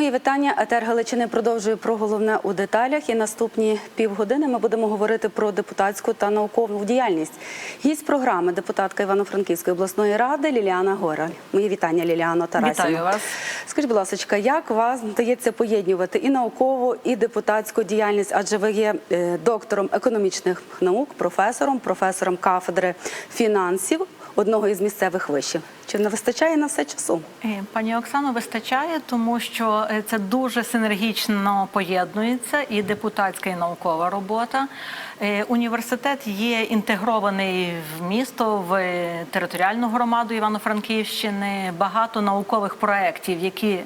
Мої вітання. Етер Галичини продовжує про головне у деталях. І наступні півгодини ми будемо говорити про депутатську та наукову діяльність. Гість програми депутатка Івано-Франківської обласної ради Ліліана Гораль. Мої вітання, Ліліано Тарасівна. Вітаю вас. Скажіть, будь ласка, як вас вдається поєднувати і наукову, і депутатську діяльність? Адже ви є е, доктором економічних наук, професором, професором кафедри фінансів одного із місцевих вишів. Чи не вистачає на все часу? Е, Пані Оксано, вистачає, тому що е, це дуже синергічно поєднується і депутатська і наукова робота. Е, Університет є інтегрований в місто, в територіальну громаду Івано-Франківщини. Багато наукових проєктів, які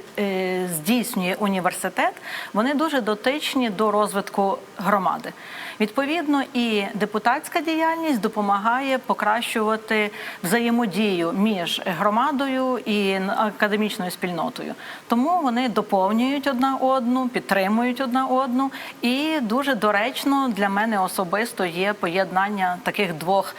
здійснює університет, вони дуже дотичні до розвитку громади. Відповідно, і депутатська діяльність допомагає покращувати взаємодію між громадою і академічною спільнотою. Тому вони доповнюють одна одну, підтримують одна одну, і дуже доречно для мене особисто є поєднання таких двох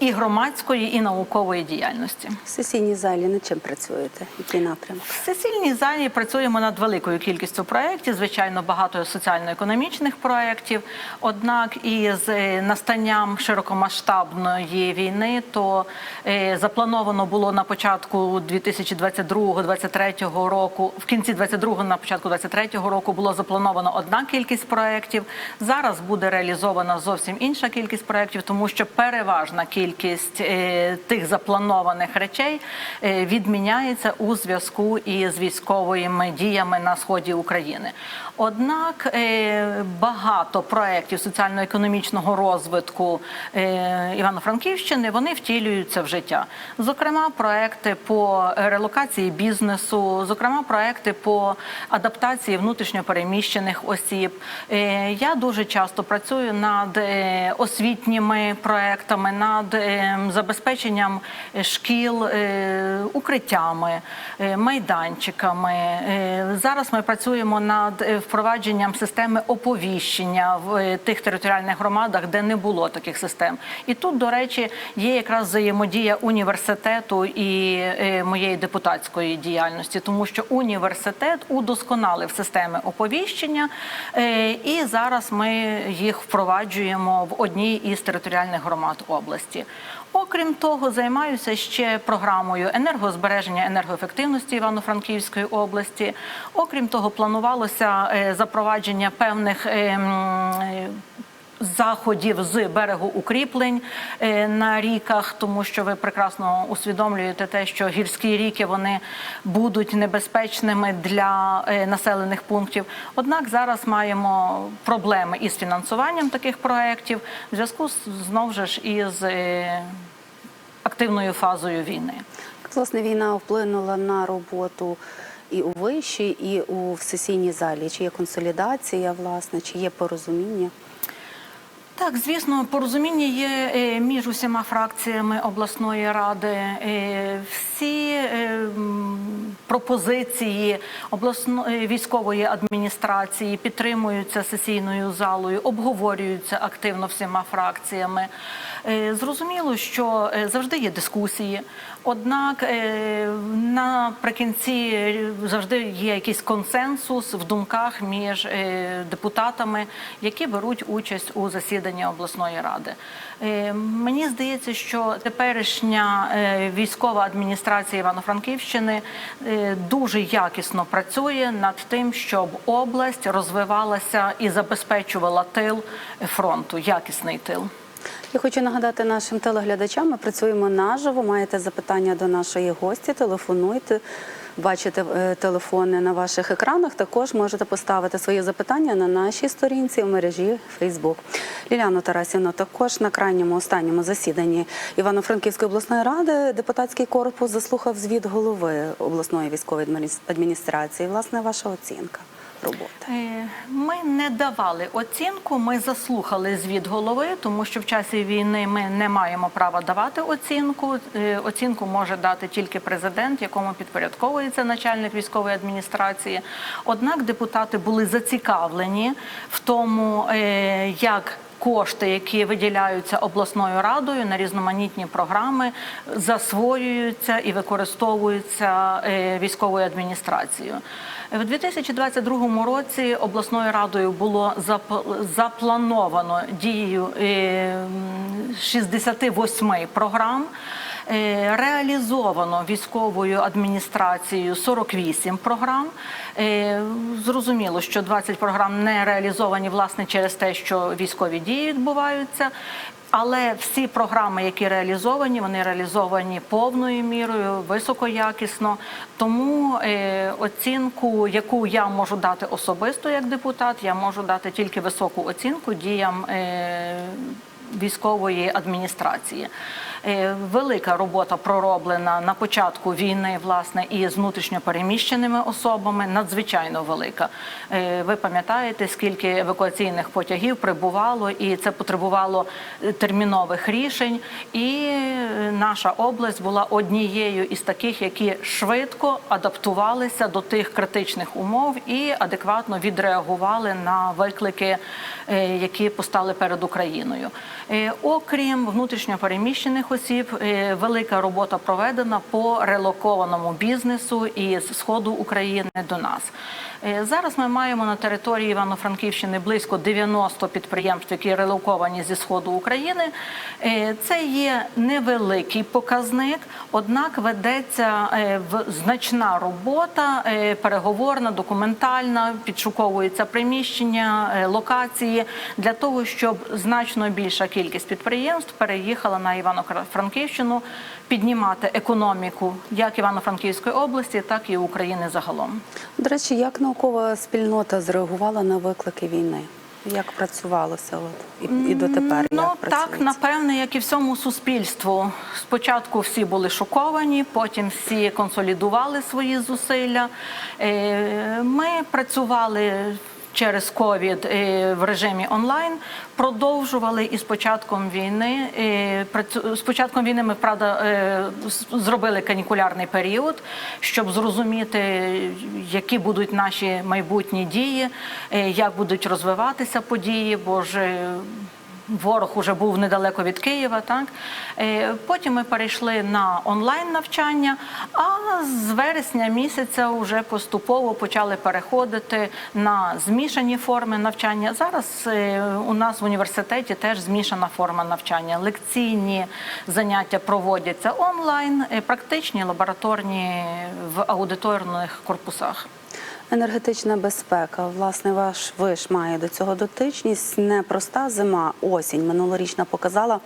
і громадської, і наукової діяльності. В сесійній залі над чим працюєте? Який напрямок? В сесійній залі працюємо над великою кількістю проєктів, звичайно, багато соціально-економічних проєктів. Однак із е, настанням широкомасштабної війни, то е, заплановано було на початку 2022-2023 року, в кінці 22-го, на початку 2023 року було заплановано одна кількість проєктів. Зараз буде реалізована зовсім інша кількість проєктів, тому що переважна кількість е, тих запланованих речей е, відміняється у зв'язку із військовими діями на сході України. Однак е, багато проєктів соціально-економічного розвитку е, Івано-Франківщини вони втілюються в життя. Зокрема, проекти по релокації бізнесу, зокрема, проекти по адаптації внутрішньопереміщених осіб. Е, Я дуже часто працюю над освітніми проектами, над забезпеченням шкіл укриттями, майданчиками. Зараз ми працюємо над впровадженням системи оповіщення в е, тих територіальних громадах, де не було таких систем. І тут, до речі, є якраз взаємодія університету і е, моєї депутатської діяльності, тому що університет удосконалив системи оповіщення, е, і зараз ми їх впроваджуємо в одній із територіальних громад області. Окрім того, займаюся ще програмою енергозбереження енергоефективності Івано-Франківської області. Окрім того, планувалося е, запровадження певних е, м, е, заходів з берегоукріплень е, на ріках, тому що ви прекрасно усвідомлюєте те, що гірські ріки вони будуть небезпечними для е, населених пунктів. Однак зараз маємо проблеми із фінансуванням таких проєктів в зв'язку знову ж із е, активною фазою війни. Власне, війна вплинула на роботу і у виші, і у сесійній залі. Чи є консолідація, власне, чи є порозуміння? Так, звісно, порозуміння є е, між усіма фракціями обласної ради. Е, Всі е, пропозиції обласної військової адміністрації підтримуються сесійною залою, обговорюються активно всіма фракціями. Зрозуміло, що завжди є дискусії. Однак е, наприкінці завжди є якийсь консенсус в думках між е, депутатами, які беруть участь у засіданні обласної ради. Е, Мені здається, що теперішня військова адміністрація Івано-Франківщини дуже якісно працює над тим, щоб область розвивалася і забезпечувала тил фронту, якісний тил. Я хочу нагадати нашим телеглядачам. Ми працюємо наживо. Маєте запитання до нашої гості? Телефонуйте. Бачите е, телефони на ваших екранах. Також можете поставити свої запитання на нашій сторінці в мережі Facebook. Ліляно Тарасівно, також на крайньому останньому засіданні Івано-Франківської обласної ради депутатський корпус заслухав звіт голови обласної військової адміністрації. Власне, ваша оцінка роботи. Е, Ми не давали оцінку. Ми заслухали звіт голови, тому що в часі війни ми не маємо права давати оцінку. Е, Оцінку може дати тільки президент, якому підпорядковується начальник військової адміністрації. Однак депутати були зацікавлені в тому, е, як кошти, які виділяються обласною радою на різноманітні програми, засвоюються і використовуються е, військовою адміністрацією. В 2022 році обласною радою було зап- заплановано дією е, м, 68 програм. Е, Реалізовано військовою адміністрацією 48 програм. Е, Зрозуміло, що 20 програм не реалізовані власне через те, що військові дії відбуваються. Але всі програми, які реалізовані, вони реалізовані повною мірою, високоякісно. Тому е, оцінку, яку я можу дати особисто як депутат, я можу дати тільки високу оцінку діям. Військової адміністрації. Е, Велика робота пророблена на початку війни, власне, і з внутрішньопереміщеними особами, надзвичайно велика. Е, Ви пам'ятаєте, скільки евакуаційних потягів прибувало, і це потребувало е, термінових рішень. І наша область була однією із таких, які швидко адаптувалися до тих критичних умов і адекватно відреагували на виклики, які постали перед Україною. Окрім внутрішньопереміщених осіб, е, велика робота проведена по релокованому бізнесу із сходу України до нас. Е, Зараз ми маємо на території Івано-Франківщини близько 90 підприємств, які релоковані зі сходу України. Е, Це є невеликий показник, однак ведеться е, значна робота, переговорна, документальна, підшуковуються приміщення, локації для того, щоб значно більша кількість підприємств переїхала на Івано-Франківщину, піднімати економіку як Івано-Франківської області, так і України загалом. До речі, як наукова спільнота зреагувала на виклики війни? Як працювалося от, і, і дотепер? Ну як так, напевне, як і всьому суспільству. Спочатку всі були шоковані, потім всі консолідували свої зусилля. Е, Ми працювали. Через ковід е, в режимі онлайн продовжували і з початком війни. е, З початком війни ми правда е, зробили канікулярний період, щоб зрозуміти, які будуть наші майбутні дії, як будуть розвиватися події, бо ж Ворог уже був недалеко від Києва, так Е, потім ми перейшли на онлайн навчання. А з вересня місяця вже поступово почали переходити на змішані форми навчання. Зараз е, у нас в університеті теж змішана форма навчання. Лекційні заняття проводяться онлайн, е, практичні лабораторні в аудиторних корпусах. Енергетична безпека. Власне, ваш виш має до цього дотичність. Непроста зима, осінь минулорічна показала,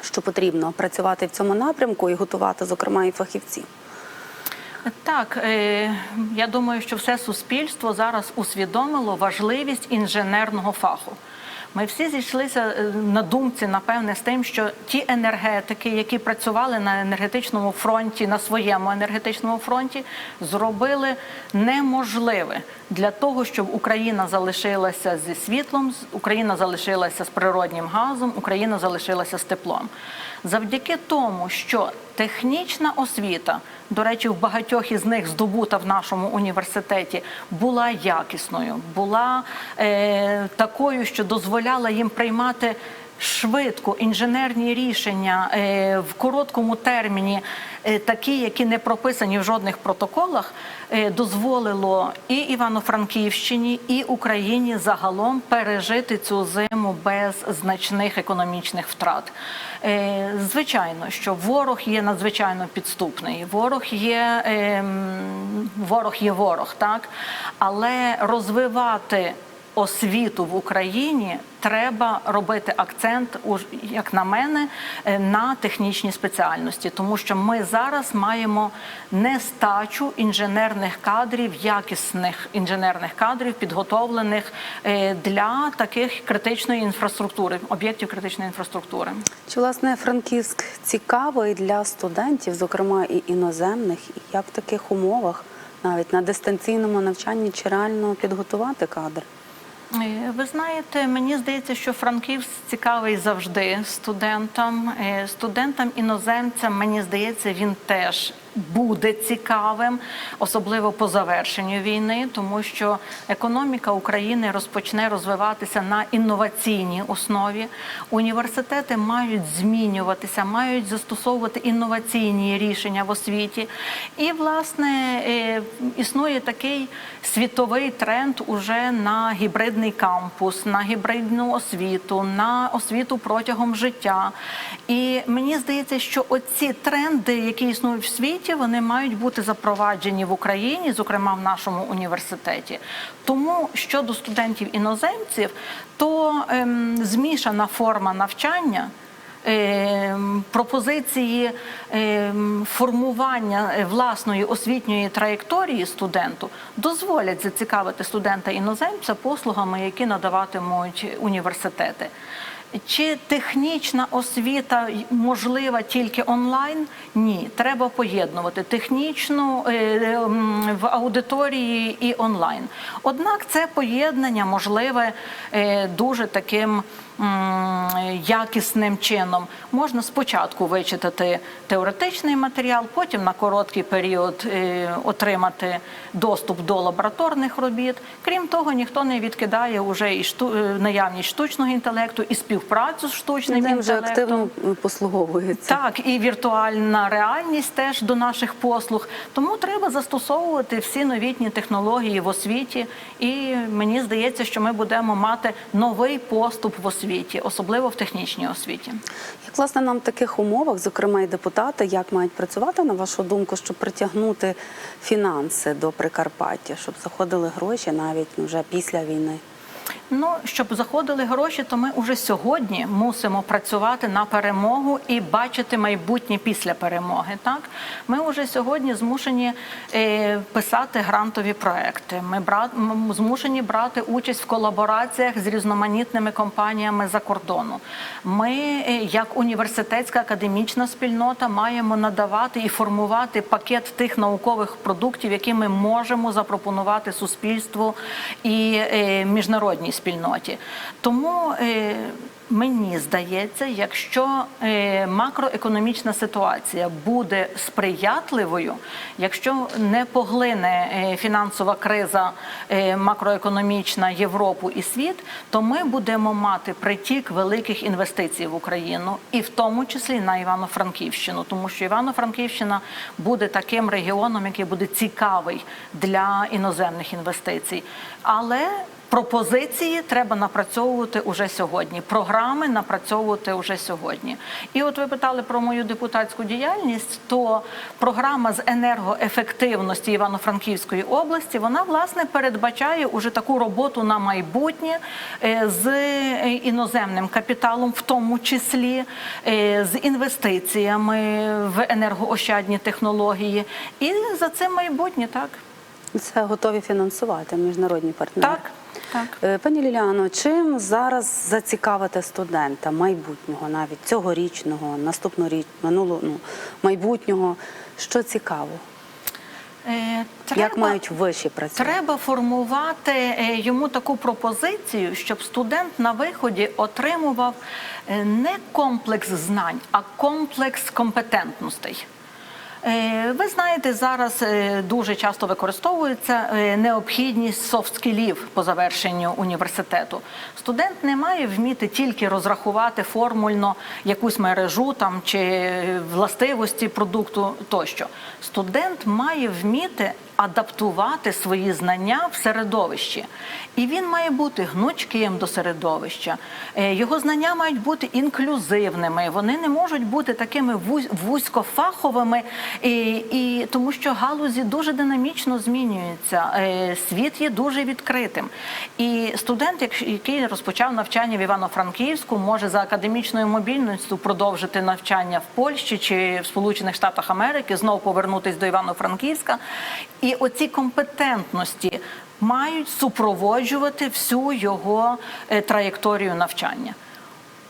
що потрібно працювати в цьому напрямку і готувати, зокрема, і фахівців. Так, е, я думаю, що все суспільство зараз усвідомило важливість інженерного фаху. Ми всі зійшлися е, на думці, напевне, з тим, що ті енергетики, які працювали на енергетичному фронті, на своєму енергетичному фронті, зробили неможливе для того, щоб Україна залишилася зі світлом, Україна залишилася з природнім газом, Україна залишилася з теплом. Завдяки тому, що технічна освіта, до речі, в багатьох із них здобута в нашому університеті, була якісною, була е, такою, що дозволяла їм приймати швидко інженерні рішення е, в короткому терміні, е, такі, які не прописані в жодних протоколах, е, дозволило і Івано-Франківщині, і Україні загалом пережити цю зиму без значних економічних втрат. Звичайно, що ворог є надзвичайно підступний. Ворог є ем, ворог є ворог, так але розвивати освіту в Україні треба робити акцент, як на мене, е, на технічні спеціальності, тому що ми зараз маємо нестачу інженерних кадрів, якісних інженерних кадрів, підготовлених е, для таких критичної інфраструктури, об'єктів критичної інфраструктури. Чи власне Франківськ цікавий для студентів, зокрема і іноземних, і як в таких умовах, навіть на дистанційному навчанні, чи реально підготувати кадр? Е, Ви знаєте, мені здається, що Франківськ цікавий завжди студентам. Е, Студентам іноземцям, мені здається, він теж буде цікавим, особливо по завершенню війни, тому що економіка України розпочне розвиватися на інноваційній основі. Університети мають змінюватися, мають застосовувати інноваційні рішення в освіті. І, власне, е, існує такий світовий тренд уже на гібридний кампус, на гібридну освіту, на освіту протягом життя. І мені здається, що оці тренди, які існують в світі, вони мають бути запроваджені в Україні, зокрема в нашому університеті. Тому щодо студентів іноземців, то ем, змішана форма навчання. ем, Пропозиції ем, формування е, власної освітньої траєкторії студенту дозволять зацікавити студента іноземця послугами, які надаватимуть університети. Чи технічна освіта можлива тільки онлайн? Ні, треба поєднувати технічну е, в аудиторії і онлайн. Однак це поєднання можливе е, дуже таким якісним чином. Можна спочатку вичитати теоретичний матеріал, потім на короткий період е, отримати доступ до лабораторних робіт. Крім того, ніхто не відкидає уже і шту, е, наявність штучного інтелекту, і співпрацю з штучним Ним вже інтелектом. активно послуговується. Так, і віртуальна реальність теж до наших послуг. Тому треба застосовувати всі новітні технології в освіті. І мені здається, що ми будемо мати новий поступ в освіті, особливо в технічній освіті. Як власне нам в таких умовах, зокрема і депутати, як мають працювати на вашу думку, щоб притягнути фінанси до Прикарпаття, щоб заходили гроші навіть вже після війни? Ну, щоб заходили гроші, то ми уже сьогодні мусимо працювати на перемогу і бачити майбутнє після перемоги. Так, ми вже сьогодні змушені е, писати грантові проекти. Ми бра... м- змушені брати участь в колабораціях з різноманітними компаніями за кордону. Ми, е, як університетська академічна спільнота, маємо надавати і формувати пакет тих наукових продуктів, які ми можемо запропонувати суспільству і е, міжнародній спільноті. Тому е, мені здається, якщо е, макроекономічна ситуація буде сприятливою, якщо не поглине е, фінансова криза макроекономічна Європу і світ, то ми будемо мати притік великих інвестицій в Україну, і в тому числі на Івано-Франківщину, тому що Івано-Франківщина буде таким регіоном, який буде цікавий для іноземних інвестицій. Але Пропозиції треба напрацьовувати уже сьогодні. Програми напрацьовувати уже сьогодні. І от ви питали про мою депутатську діяльність. То програма з енергоефективності Івано-Франківської області вона власне передбачає уже таку роботу на майбутнє е, з е, іноземним капіталом, в тому числі е, з інвестиціями в енергоощадні технології. І за це майбутнє так. Це готові фінансувати міжнародні партнери. Так, так. Е, Пані Ліляно, чим зараз зацікавити студента майбутнього, навіть цьогорічного, наступного минулого, ну, майбутнього? Що цікаво? Е, Як мають виші працювати? Треба формувати е, йому таку пропозицію, щоб студент на виході отримував не комплекс знань, а комплекс компетентностей. Е, Ви знаєте, зараз е, дуже часто використовується е, необхідність софт-скілів по завершенню університету. Студент не має вміти тільки розрахувати формульно якусь мережу там чи властивості продукту тощо. Студент має вміти адаптувати свої знання в середовищі. І він має бути гнучким до середовища. Е, Його знання мають бути інклюзивними. Вони не можуть бути такими вузь- вузькофаховими, і, і тому що галузі дуже динамічно змінюються. Е, Світ є дуже відкритим. І студент, який розпочав навчання в Івано-Франківську, може за академічною мобільністю продовжити навчання в Польщі чи в Сполучених Штатах Америки, знову повернутися до Івано-Франківська. І оці компетентності мають супроводжувати всю його е, траєкторію навчання.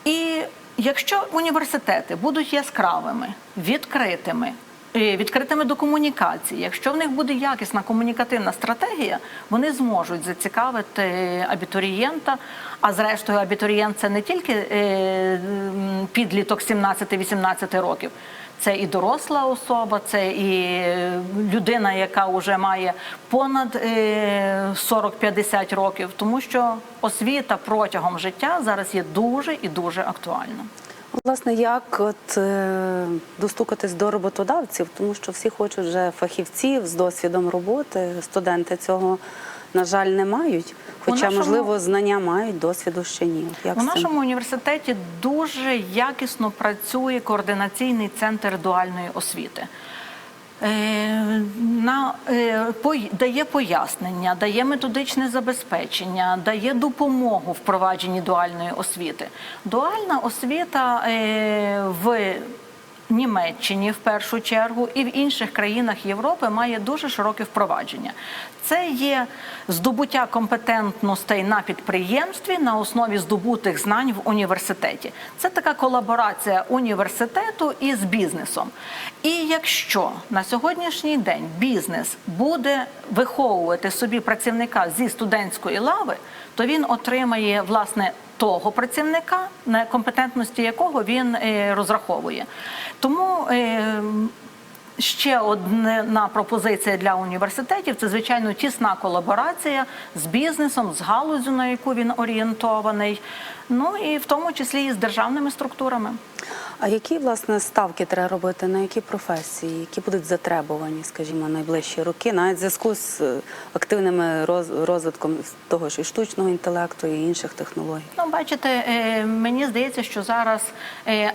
І якщо університети будуть яскравими, відкритими, е, відкритими до комунікації, якщо в них буде якісна комунікативна стратегія, вони зможуть зацікавити абітурієнта. А зрештою, абітурієнт це не тільки е, підліток 17-18 років. Це і доросла особа, це і е, людина, яка вже має понад е, 40-50 років, тому що освіта протягом життя зараз є дуже і дуже актуальна. Власне, як от е, достукатись до роботодавців, тому що всі хочуть вже фахівців з досвідом роботи. Студенти цього, на жаль, не мають. Хоча, нашому- можливо, знання мають, досвіду ще ні. Як У нашому університеті дуже якісно працює координаційний центр дуальної освіти. Е, На, е, дає пояснення, дає методичне забезпечення, дає допомогу в впровадженні дуальної освіти. Дуальна освіта е, в Німеччині в першу чергу і в інших країнах Європи має дуже широке впровадження. Це є здобуття компетентностей на підприємстві на основі здобутих знань в університеті. Це така колаборація університету із бізнесом. І якщо на сьогоднішній день бізнес буде виховувати собі працівника зі студентської лави, то він отримає власне того працівника, на компетентності якого він е, розраховує. Тому е, ще одна пропозиція для університетів це звичайно тісна колаборація з бізнесом, з галузю, на яку він орієнтований. Ну і в тому числі і з державними структурами. А які власне ставки треба робити на які професії, які будуть затребувані, скажімо, найближчі роки, навіть в зв'язку з е, активними розвитком того ж і штучного інтелекту і інших технологій? Ну, бачите, е, мені здається, що зараз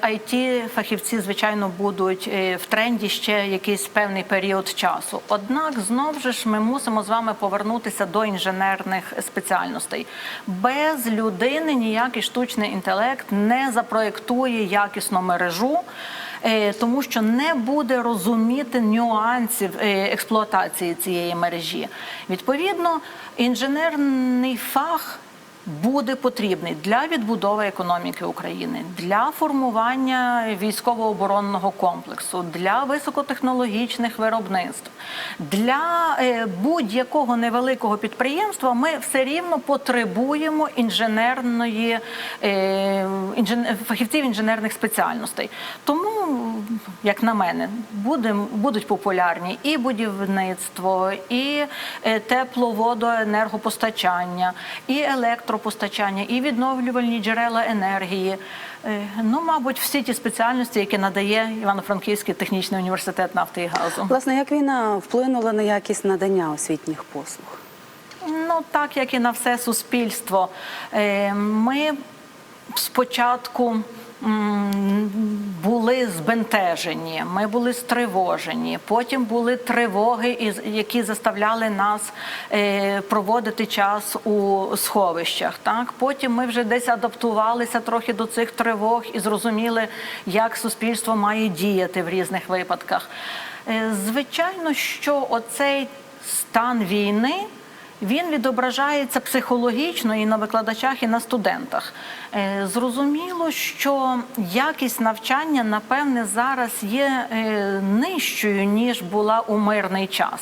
it фахівці, звичайно, будуть е, в тренді ще якийсь певний період часу. Однак, знову ж ми мусимо з вами повернутися до інженерних спеціальностей. Без людини ніякий штучний інтелект не запроєктує якісно мережу. Е, Тому що не буде розуміти нюансів е, експлуатації цієї мережі. Відповідно, інженерний фах буде потрібний для відбудови економіки України, для формування військово-оборонного комплексу, для високотехнологічних виробництв, для е, будь-якого невеликого підприємства. Ми все рівно потребуємо інженерної е, фахівців інженерних спеціальностей. Тому, як на мене, будуть популярні і будівництво, і е, тепловодоенергопостачання, і електропостачання, і відновлювальні джерела енергії. Е, Ну, мабуть, всі ті спеціальності, які надає Івано-Франківський технічний університет нафти і газу. Власне, як війна вплинула на якість надання освітніх послуг? Ну, так як і на все суспільство. Е, Ми спочатку були збентежені, ми були стривожені. Потім були тривоги, які заставляли нас е, проводити час у сховищах. Так, потім ми вже десь адаптувалися трохи до цих тривог і зрозуміли, як суспільство має діяти в різних випадках. Е, Звичайно, що оцей стан війни. Він відображається психологічно і на викладачах, і на студентах. Е, Зрозуміло, що якість навчання, напевне, зараз є е, нижчою, ніж була у мирний час.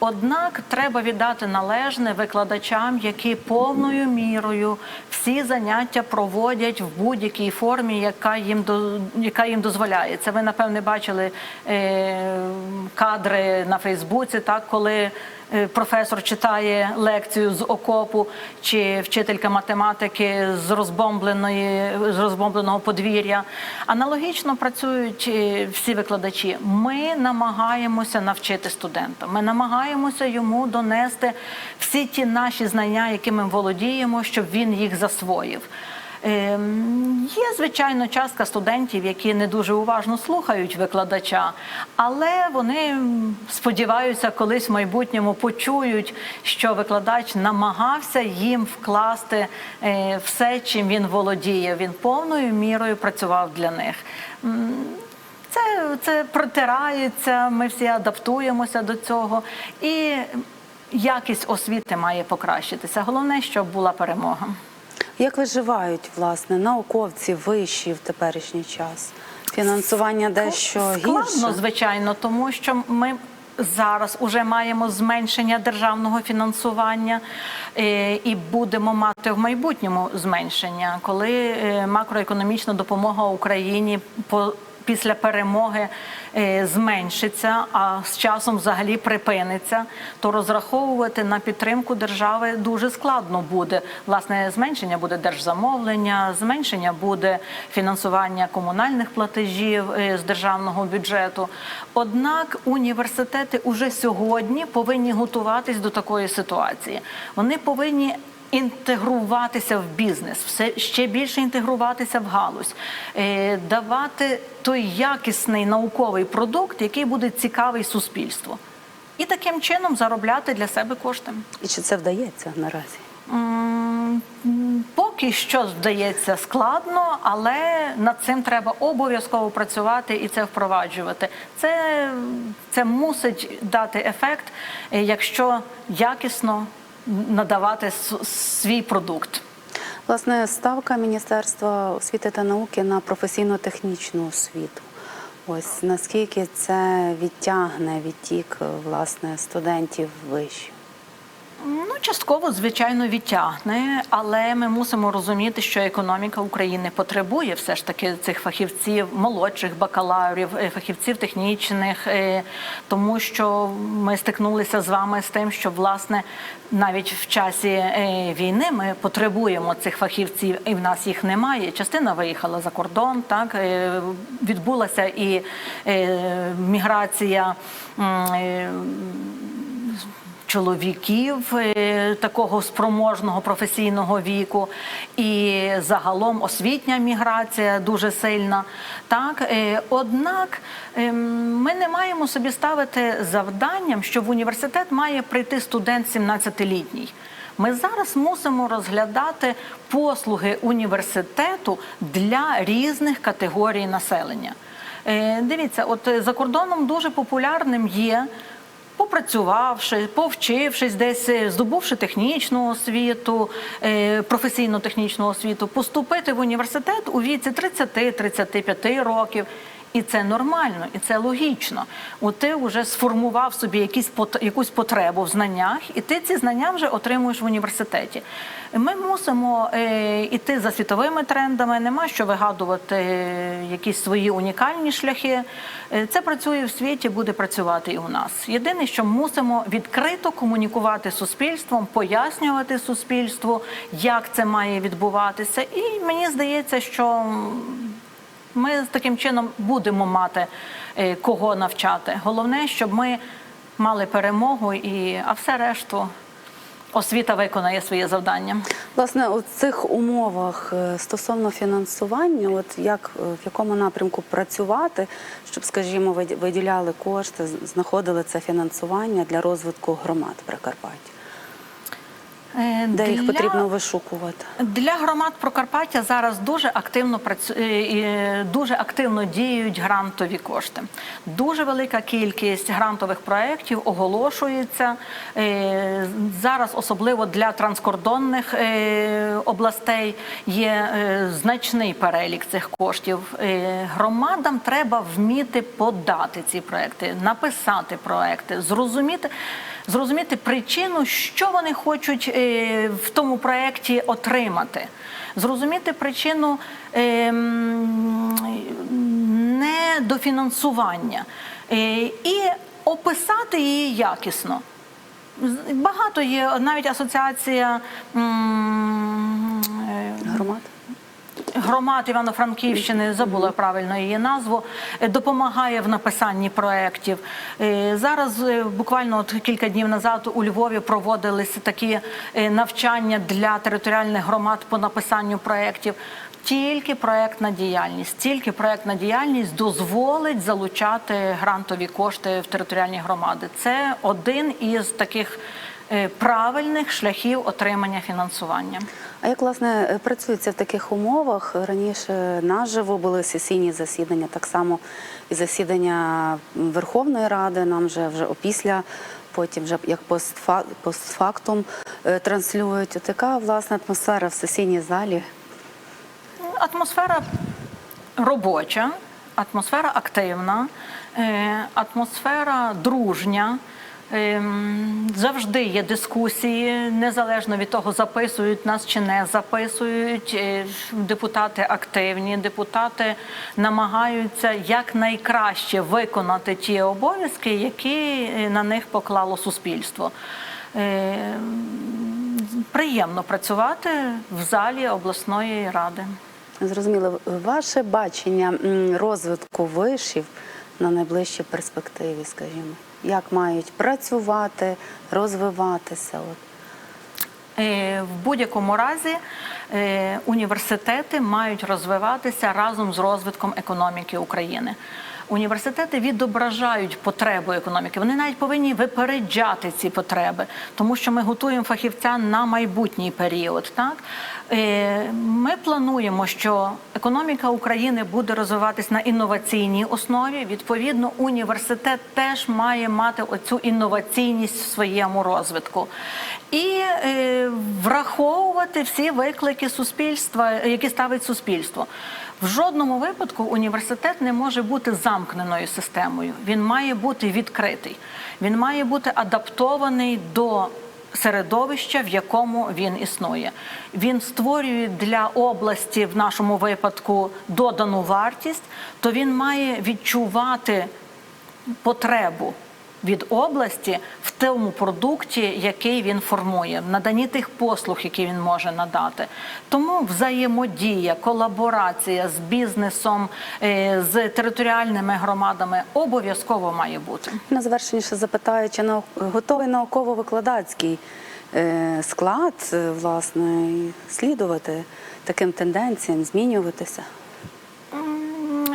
Однак треба віддати належне викладачам, які повною мірою всі заняття проводять в будь-якій формі, яка їм до яка їм дозволяє. Це ви напевне бачили е, кадри на Фейсбуці, так коли професор читає лекцію з окопу, чи вчителька математики з розбомбленої з розбомбленого подвір'я. Аналогічно працюють е, всі викладачі. Ми намагаємося навчити студента. Ми намагаємося йому донести всі ті наші знання, якими ми володіємо, щоб він їх засвоїв. Ем, Є, звичайно, частка студентів, які не дуже уважно слухають викладача, але вони м, сподіваюся, колись в майбутньому почують, що викладач намагався їм вкласти е, все, чим він володіє. Він повною мірою працював для них. Це, це протирається, ми всі адаптуємося до цього, і якість освіти має покращитися. Головне, щоб була перемога. Як виживають власне науковці вищі в теперішній час? Фінансування дещо Складно, гірше. звичайно, тому що ми. Зараз уже маємо зменшення державного фінансування е, і будемо мати в майбутньому зменшення, коли е, макроекономічна допомога Україні по після перемоги е, зменшиться, а з часом взагалі припиниться, то розраховувати на підтримку держави дуже складно буде. Власне, зменшення буде держзамовлення, зменшення буде фінансування комунальних платежів е, з державного бюджету. Однак університети уже сьогодні повинні готуватись до такої ситуації. Вони повинні інтегруватися в бізнес, все ще більше інтегруватися в галузь, е, давати той якісний науковий продукт, який буде цікавий суспільству, і таким чином заробляти для себе кошти. І чи це вдається наразі? Поки що здається складно, але над цим треба обов'язково працювати і це впроваджувати. Це, це мусить дати ефект, е, якщо якісно надавати свій продукт. Власне, ставка Міністерства освіти та науки на професійно-технічну освіту. Ось наскільки це відтягне відтік власне студентів вище? Ну, частково, звичайно, відтягне, але ми мусимо розуміти, що економіка України потребує все ж таки цих фахівців, молодших бакалаврів, е, фахівців технічних, е, тому що ми стикнулися з вами з тим, що власне навіть в часі е, війни ми потребуємо цих фахівців, і в нас їх немає. Частина виїхала за кордон, так відбулася і міграція. Чоловіків е, такого спроможного професійного віку, і загалом освітня міграція дуже сильна. Так, е, однак ем, ми не маємо собі ставити завданням, що в університет має прийти студент 17-літній. Ми зараз мусимо розглядати послуги університету для різних категорій населення. Е, Дивіться, от за кордоном дуже популярним є попрацювавши, повчившись десь, е, здобувши технічну освіту, е, професійно-технічну освіту, поступити в університет у віці 30-35 років. І це нормально, і це логічно. От ти вже сформував собі якісь якусь потребу в знаннях, і ти ці знання вже отримуєш в університеті. Ми мусимо е, іти за світовими трендами, нема що вигадувати е, якісь свої унікальні шляхи. Е, Це працює в світі, буде працювати і у нас. Єдине, що мусимо відкрито комунікувати з суспільством, пояснювати суспільству, як це має відбуватися. І мені здається, що ми таким чином будемо мати е, кого навчати. Головне, щоб ми мали перемогу, і а все решту освіта виконає своє завдання. Власне, у цих умовах е, стосовно фінансування, от як е, в якому напрямку працювати, щоб, скажімо, виділяли кошти, знаходили це фінансування для розвитку громад Прикарпаття, де їх для- потрібно вишукувати? Для громад Прокарпаття зараз дуже активно працю... е, е, дуже активно діють грантові кошти. Дуже велика кількість грантових проєктів оголошується Е, зараз, особливо для транскордонних областей, є значний перелік цих коштів. Громадам треба вміти подати ці проекти, написати проекти, зрозуміти. Зрозуміти причину, що вони хочуть е, в тому проєкті отримати, зрозуміти причину е, недофінансування е, і описати її якісно. Багато є навіть асоціація е, Громад? Громад Івано-Франківщини, забула правильно її назву, е, допомагає в написанні проєктів. Е, Зараз е, буквально от кілька днів назад у Львові проводилися такі навчання для територіальних громад по написанню проєктів. Тільки проєктна діяльність, тільки проєктна діяльність дозволить залучати грантові кошти в територіальні громади. Це один із таких правильних шляхів отримання фінансування. А як власне працюється в таких умовах? Раніше наживо були сесійні засідання, так само і засідання Верховної Ради. Нам вже вже опісля, потім вже як постфа- постфактум е, транслюють. От яка власне атмосфера в сесійній залі? Атмосфера робоча, атмосфера активна, е, атмосфера дружня. Ем, Завжди є дискусії, незалежно від того, записують нас чи не записують. Е, Депутати активні, депутати намагаються якнайкраще виконати ті обов'язки, які е, на них поклало суспільство. Е, Приємно працювати в залі обласної ради. Зрозуміло, ваше бачення розвитку вишів на найближчій перспективі, скажімо, як мають працювати, розвиватися? Е, В будь-якому разі е, університети мають розвиватися разом з розвитком економіки України. Університети відображають потребу економіки. Вони навіть повинні випереджати ці потреби, тому що ми готуємо фахівця на майбутній період. Так Е, ми плануємо, що економіка України буде розвиватись на інноваційній основі. Відповідно, університет теж має мати оцю інноваційність в своєму розвитку і е, враховувати всі виклики суспільства, які ставить суспільство. В жодному випадку університет не може бути замкненою системою. Він має бути відкритий, він має бути адаптований до середовища, в якому він існує. Він створює для області, в нашому випадку, додану вартість, то він має відчувати потребу від області в тому продукті, який він формує, в наданні тих послуг, які він може надати. Тому взаємодія, колаборація з бізнесом, е, з територіальними громадами обов'язково має бути. На завершення ще запитаю, чи готовий науково-викладацький е, склад, е, власне, слідувати таким тенденціям, змінюватися?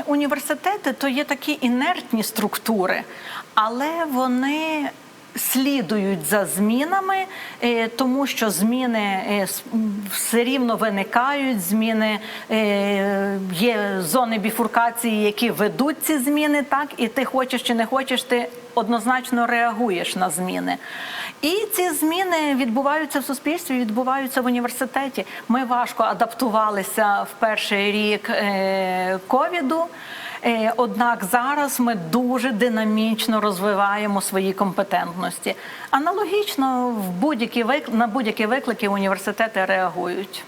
Університети то є такі інертні структури, але вони слідують за змінами, е, тому що зміни е, все рівно виникають. Зміни е, є зони біфуркації, які ведуть ці зміни, так і ти хочеш чи не хочеш, ти однозначно реагуєш на зміни. І ці зміни відбуваються в суспільстві, відбуваються в університеті. Ми важко адаптувалися в перший рік ковіду. Е, Однак зараз ми дуже динамічно розвиваємо свої компетентності. Аналогічно в будь-які на будь-які виклики університети реагують.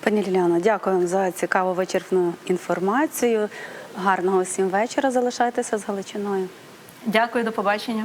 Пані Ліляно, дякую за цікаву вичерпну інформацію. Гарного всім вечора. Залишайтеся з Галичиною. Дякую, до побачення.